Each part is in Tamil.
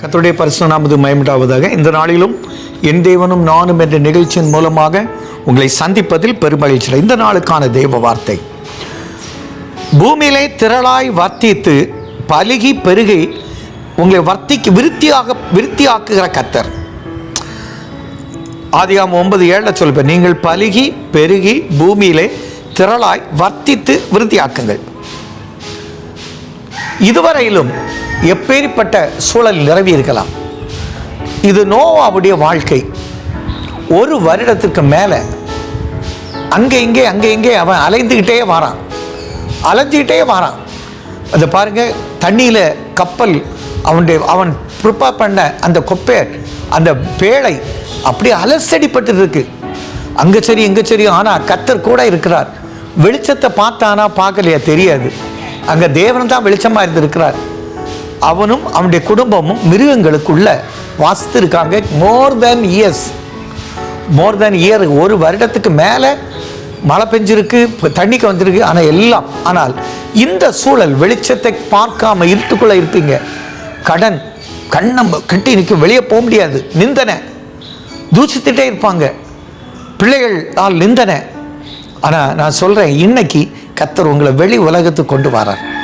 கர்த்தருடைய பரிசு நாமது மயமிட்டாவதாக. இந்த நாளிலும் என் தேவனும் நானும் என்ற நிகழ்ச்சியின் மூலமாக உங்களை சந்திப்பதில் பெருமகிழ்ச்சி இந்த நாளுக்கான தெய்வ வார்த்தை. பூமியிலே திரளாய் வர்த்தித்து பலுகி பெருகி உங்களை வர்த்திக்கு விருத்தியாக விருத்தியாக்குகிற கத்தர் ஆதியாம் ஒன்பது ஏழில் சொல்லுப்பேன் நீங்கள் பலுகி பெருகி பூமியிலே திரளாய் வர்த்தித்து விருத்தியாக்குங்கள். இதுவரையிலும் எப்பேற்பட்ட சூழல் நிரவி இருக்கலாம். இது நோவாவுடைய வாழ்க்கை. ஒரு வருடத்துக்கு மேலே அங்கே இங்கே அங்கே இங்கே அவன் அலைந்துக்கிட்டே வாரான். அலைஞ்சிக்கிட்டே வாரான். அதை பாருங்க தண்ணியில் கப்பல் அவனுடைய அவன் ப்ரிப்பேர் பண்ண அந்த கொப்பை அந்த பேழை அப்படியே அலசடிப்பட்டு இருக்கு அங்கே சரி இங்கே சரி ஆனால் கத்தர் கூட இருக்கிறார். வெளிச்சத்தை பார்த்தானா பார்க்கலையா தெரியாது. அங்கே தேவன் தான் வெளிச்சமாக இருந்திருக்கிறார். அவனும் அவனுடைய குடும்பமும் மிருகங்களுக்குள்ள வாசித்திருக்காங்க மோர் தேன் இயர்ஸ் மோர் தென் இயர் ஒரு வருடத்துக்கு மேலே மழை பெஞ்சிருக்கு தண்ணிக்கு வந்திருக்கு ஆனால் எல்லாம் ஆனால் இந்த சூழல் வெளிச்சத்தை பார்க்காம இருட்டுக்குள்ளே இருப்பீங்க. கடன் கண்ணம் கட்டி நிற்கும் வெளியே போக முடியாது. நிந்தனை. தூசித்துட்டே இருப்பாங்க. பிள்ளைகள் ஆள் நிந்தனை. ஆனால் நான் சொல்கிறேன் இன்னைக்கு கத்தர் உங்களை வெளி உலகத்துக்கு கொண்டு வரார்.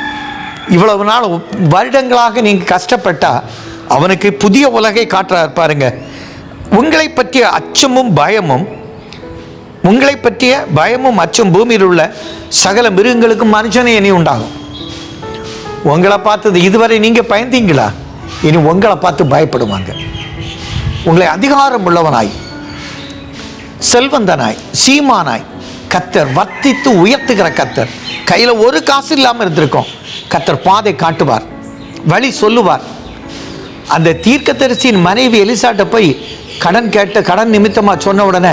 இவ்வளவு நாள் வருடங்களாக நீங்கள் கஷ்டப்பட்டா அவனுக்கு புதிய உலகை காட்டுறார் பாருங்க. உங்களை பற்றிய அச்சமும் பயமும் உங்களை பற்றிய பயமும் அச்சம் பூமியில் உள்ள சகல மிருகங்களுக்கும் மனுஷனே இனி உண்டாகும். உங்களை பார்த்தது இதுவரை நீங்கள் பயந்தீங்களா? இனி உங்களை பார்த்து பயப்படுவாங்க. உங்களை அதிகாரம் உள்ளவனாய் செல்வந்தனாய் சீமானாய் கத்தர் வர்த்தித்து உயர்த்துகிற கத்தர். கையில் ஒரு காசு இல்லாமல் இருந்திருக்கோம். கத்தர் பாதை காட்டுவார் வழி சொல்லுவார். அந்த தீர்க்கதரிசியின் மனைவி எலிசாட்ட போய் கடன் கேட்டு கடன் நிமித்தமாக சொன்ன உடனே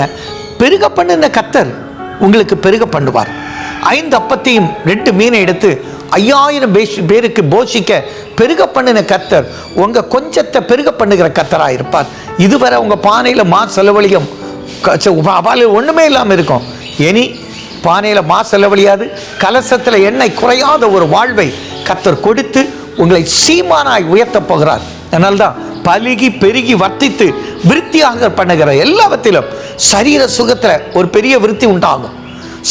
பெருக பண்ணுன கத்தர் உங்களுக்கு பெருக பண்ணுவார். ஐந்து அப்பத்தையும் ரெண்டு மீனை எடுத்து ஐயாயிரம் பேஷ்- பேருக்கு போஷிக்க பெருக பண்ணின கத்தர் உங்கள் கொஞ்சத்தை பெருக பண்ணுகிற கத்தராக இருப்பார். இதுவரை உங்கள் பானையில் மா செலவழியும் அவள் ஒன்றுமே இல்லாமல் இருக்கும். இனி பானையில் மா செலவழியாது கலசத்தில் எண்ணெய் குறையாத ஒரு வாழ்வை கத்தர் கொடுத்து உங்களை சீமானாய் உயர்த்தப் போகிறார். அதனால்தான் பழுகி பெருகி வர்த்தித்து விருத்தியாக பண்ணுகிற எல்லாவற்றிலும் சரீர சுகத்தில் ஒரு பெரிய விருத்தி உண்டாகும்.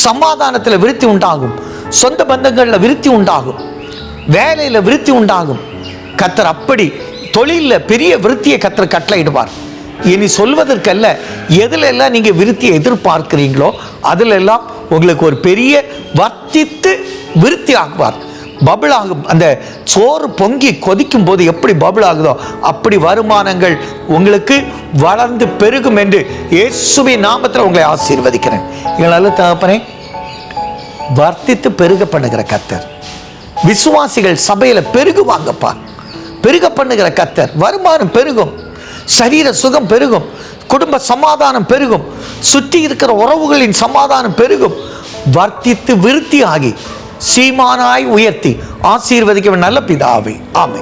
சமாதானத்தில் விருத்தி உண்டாகும். சொந்த பந்தங்களில் விருத்தி உண்டாகும். வேலையில் விருத்தி உண்டாகும். கத்தர் அப்படி தொழிலில் பெரிய விருத்தியை கத்தர் கட்டளையிடுவார். இனி சொல்வதற்கல்ல எதுல எல்லாம் நீங்கள் விருத்தியை எதிர்பார்க்கிறீங்களோ அதில் எல்லாம் உங்களுக்கு ஒரு பெரிய வர்த்தித்து விருத்தி ஆகுவார் பபிள் ஆகும் அந்த சோறு பொங்கி கொதிக்கும் போது எப்படி பபிள் ஆகுதோ அப்படி வருமானங்கள் உங்களுக்கு வளர்ந்து பெருகும் என்று இயேசுவை நாமத்தில் உங்களை ஆசீர்வதிக்கிறேன். எங்களால் தகப்பனே வர்த்தித்து பெருக பண்ணுகிற கத்தர் விசுவாசிகள் சபையில் பெருகுவாங்கப்பா பெருக பண்ணுகிற கத்தர் வருமானம் பெருகும். சரீர சுகம் பெருகும். குடும்ப சமாதானம் பெருகும். சுற்றி இருக்கிற உறவுகளின் சமாதானம் பெருகும். வர்த்தித்து விருத்தி ஆகி சீமானாய் உயர்த்தி ஆசீர்வதிக்க நல்ல பிதாவே. ஆமை